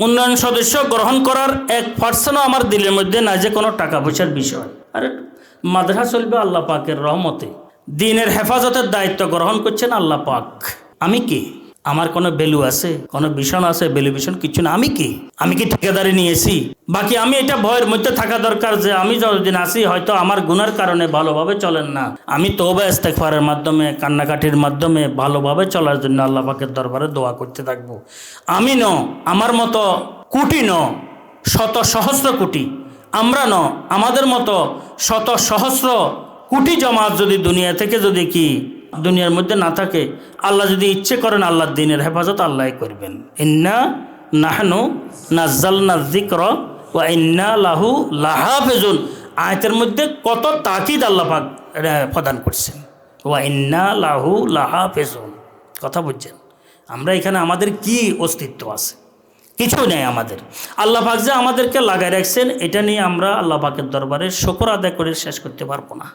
উন্নয়ন সদস্য গ্রহণ করার এক পার্সেন্টও আমার দিলের মধ্যে না যে কোনো টাকা পয়সার বিষয়। আরে, মাদ্রাসা চলবে আল্লাহ পাকের রহমতে। দিনের হেফাজতের দায়িত্ব গ্রহণ করছেন আল্লাহ পাক। আমি কি? আমার কোনো ভ্যালু আছে, কোনো ভীষণ আছে ভ্যালু ভীষণ কিছু না। আমি কি? আমি কি ঠিকাদারি নিয়েছি? বাকি আমি এটা ভয়ের মধ্যে থাকা দরকার যে আমি যতদিন আসি হয়তো আমার গুণের কারণে ভালোভাবে চলেন না। আমি তৌবা ইস্তেকফারের মাধ্যমে, কান্নাকাটির মাধ্যমে ভালোভাবে চলার জন্য আল্লাহ পাকের দরবারে দোয়া করতে থাকব। আমি ন, আমার মতো কোটি ন, শত সহস্র কোটি। আমরা ন, আমাদের মতো শত সহস্র কোটি জমাত যদি দুনিয়া থেকে যদি কি দুনিয়ার মধ্যে না থাকে, আল্লাহ যদি ইচ্ছে করেন আল্লাহর দিনের হেফাজত আল্লাহ করবেন। ইন্না নাহনু নাজ্জাল নাজিক্র ও ইন্না লাহু লাহাফেজুন। আয়তের মধ্যে কত তাকিদ আল্লাহ পাক প্রদান করছেন। ওয়া ইন্না লাহু লাহাফেজুন। কথা বুঝছেন? আমরা এখানে আমাদের কি অস্তিত্ব আছে? কিছু নেই আমাদের। আল্লাহ পাক যে আমাদেরকে লাগাই রাখছেন, এটা নিয়ে আমরা আল্লাহ পাকের দরবারে শকর আদায় করে শেষ করতে পারব না।